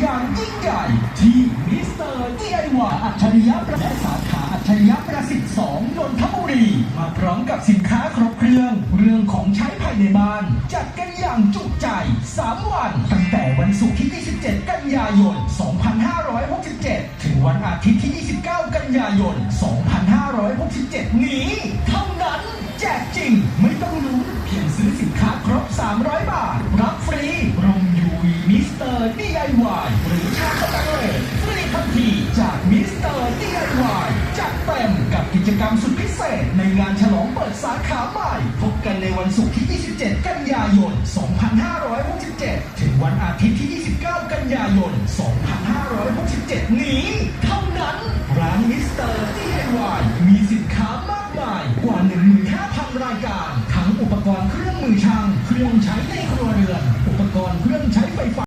อย่างยิ่งใหญ่ที่มิสเตอร์ DIY อัจฉริยะและสาขาอัจฉริยะประสิทธิ์2นนทบุรีมาพร้อมกับสินค้าครบเครื่อง เรื่องของใช้ภายในบ้าน จัดกันอย่างจุใจ 3 วัน ตั้งแต่วันศุกร์ที่ 27 กันยายน 2567 ถึงวันอาทิตย์ที่ 29 กันยายน 2567 นี้ เท่านั้น แจกจริงไม่ต้องลุ้นเพียงซื้อสินค้าครบ 300 มิสเตอร์ DIY หรือชาตนเลสฟรีทันทีจากมิสเตอร์ DIY จัดเต็มกับกิจกรรมสุดพิเศษ ในงานฉลองเปิดสาขาใหม่ พบกันในวันศุกร์ที่ 27 กันยายน 2567 ถึงวันอาทิตย์ที่ 29 กันยายน 2567 นี้ เท่านั้น ร้านมิสเตอร์ DIY มีสินค้ามากมายกว่า 15,000 รายการ ทั้งอุปกรณ์เครื่องมือช่าง เครื่องใช้ในครัวเรือน